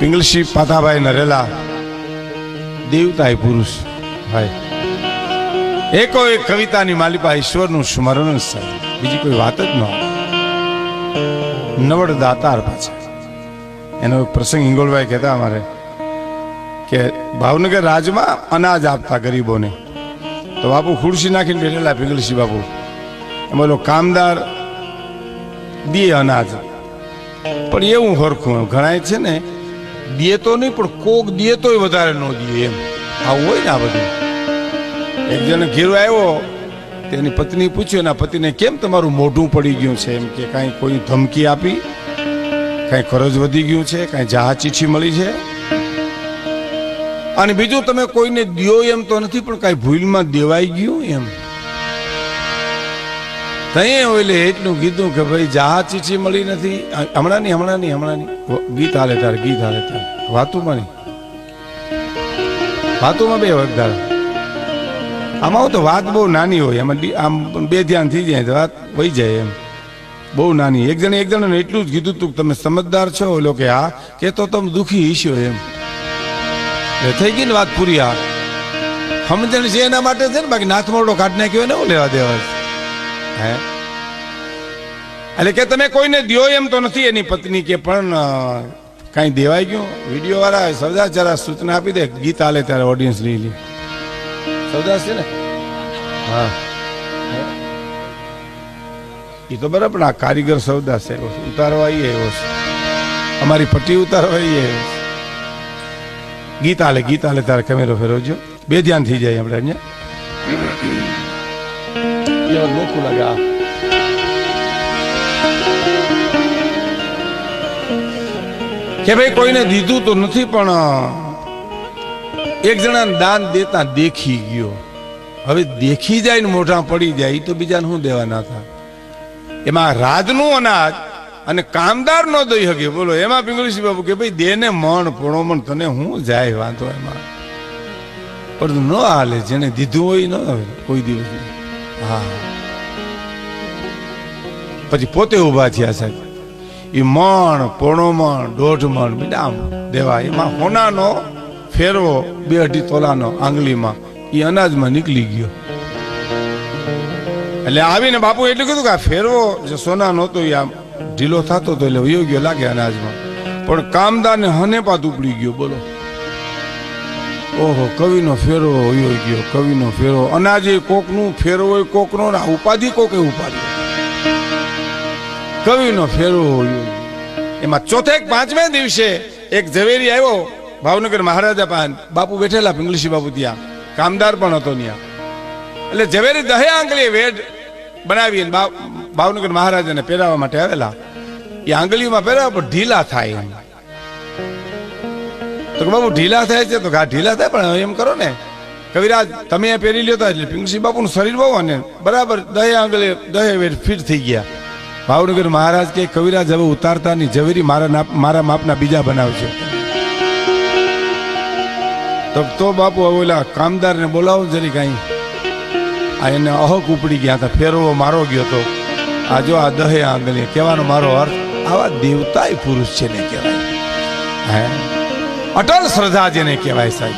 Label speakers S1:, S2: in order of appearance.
S1: પિંગલશી પાતાભાઈ નરેલા દેવતા પુરુષ ભાઈ એકો એક કવિતાની માલિપા ઈશ્વરનું સ્મરણ છે બીજી કોઈ વાત જ ન. નવડ દાતાર પાછા એનો પ્રસંગ હિંગોળભાઈ કહેતા અમારે કે ભાવનગર રાજમાં અનાજ આપતા ગરીબોને તો બાપુ ખુરશી નાખીને બેઠેલા પિંગલશી બાપુ એમાં ઓલો કામદાર દીએ અનાજ પણ એવું હરખું ઘણા છે ને દીએ તો નહીં, પણ કોક દે તોય વધારે ન દે એમ. આવું હોય ને આ બધું. એક જણ ઘેરો આવ્યો, તેની પત્ની પૂછ્યું, એના પતિને કેમ તમારું મોઢું પડી ગયું છે? એમ કે, કાંઈ કોઈ ધમકી આપી, કાંઈ ખરજ વધી ગયું છે, કાંઈ જહાજ ચીઠી મળી છે. અને બીજું, તમે કોઈને દ્યો એમ તો નથી, પણ કાંઈ ભૂલમાં દેવાઈ ગયું એમ. તઈએ ઓલે એટલું કીધું કે ભાઈ, જા, ચીઠી મળી નથી. હમણાં નહીં હમણાં નહીં, હમણાં ની ગીત હાલે તારે, ગીત હાલે તારે. વાતુમાં નહીં. વાતુમાં બે વખત આમાં તો વાત બહુ નાની હોય. એમાં આમ બે ધ્યાન થઈ જાય તો વાત વહી જાય એમ. બહુ નાની. એક જણે એક જણે એટલું જ કીધું તું તમે સમજદાર છો ઓલો કે હા કે તો તમે દુઃખી ઈશો એમ. એ થઈ ગઈ ને વાત પૂરી આ. સમજણ છે એના માટે છે ને, બાકી નાથ મોડો કાઢ નાખ્યો ને એવું લેવા દેવા છે. હે? એટલે કે તમે કોઈને દ્યો એમ તો નથી એની પત્ની કે પણ કાંઈ દેવાઈ ગયું? વીડિયો વાળા સરદાર જરા સૂચના આપી દે, ગીત આલે ત્યારે ઓડિયન્સ લઈ લે. સરદાર છે ને? હા. એ તો બરાબર આ કારીગર સૌદાસ છે ઉતારવા આવીએ એવો છે. અમારી પટ્ટી ઉતારવા આવીએ એવો ગીત હાલે ગીત હાલે તારે કેમેરો ફેરવજો. બે ધ્યાન થઈ જાય આપણે, અહીંયા. એ વાત મોખું કે ભાઈ, કોઈને દીધું તો નથી, પણ, એક જણાને દાન દેતા દેખી ગયો. હવે દેખી જાય ને મોઢા પડી જાય તો બીજાને શું દેવાના હતા? એમાં રાજનું અનાજ અને કામદાર નો દઈ શકે બોલો, એમાં પિંગળીસિંહ બાબુ કે ભાઈ, દેને મણ પોણો મણ, તને હું જાય વાંધો એમાં? પણ ન હાલે જેને દીધું હોય ન કોઈ દિવસ. નહીં. હા. પછી પોતે ઊભા થયા સાહેબ. એ મણ, પોણો મણ, દોઢ મણ બીજા દેવા એમાં હોનાનો ફેરવો, બે અઢી તોલાનો આંગળીમાં એ અનાજમાં નીકળી ગયો. એટલે આવીને બાપુ એટલું કીધું કે આ ફેરવો, જે સોના નહોતો એ આમ ઢીલો થતો તો એટલે વયો ગયો લાગે અનાજમાં. પણ કામદારને હને પાત ઉપડી ગયો, બોલો. ઓહો, કવિનો ફેરવો હોયો ગયો, કવિનો ફેરો. અનાજે કોકનું ફેરવો કોકનો ના ઉપાધિ કોકે ઉપાધિ કવિનો ફેરો હોયો એમાં ચોથેક પાંચમે દિવસે એક ઝવેરી આવ્યો, ભાવનગર મહારાજા પાન. બાપુ બેઠેલા પિંગલીસી બાપુ ત્યાં. કામદાર પણ હતો ત્યાં. એટલે ઝવેરી દહે આંગળીએ વેડ બનાવી ભાવનગર મહારાજાને પહેરાવવા માટે આવેલા. એ આંગળીઓમાં પહેરાવા પણ ઢીલા થાય એમ. તો કે બાબુ, ઢીલા થાય છે તો કે ઢીલા થાય, પણ એમ કરો ને. કવિરાજ, તમે પહેરી લ્યો હતા એટલે પિંગસી બાપુનું શરીર બહુ અને બરાબર દહે આંગળે દહે વેર ફિટ થઈ ગયા. ભાવનગર મહારાજ કે કવિરાજ, હવે ઉતારતા ની ઝવેરી મારા મારા માપના બીજા બનાવજો તો તો બાપુ, હવે ઓલા કામદારને બોલાવો જરી કાંઈ આ એને અહક ઉપડી ગયા હતા ફેરવો મારો ગયો તો. આ જો આ દહે આંગળી, કહેવાનો મારો અર્થ, આવા દેવતાય પુરુષ છે ને કહેવાય. હે? અટલ શ્રદ્ધા જેને કહેવાય સાહેબ.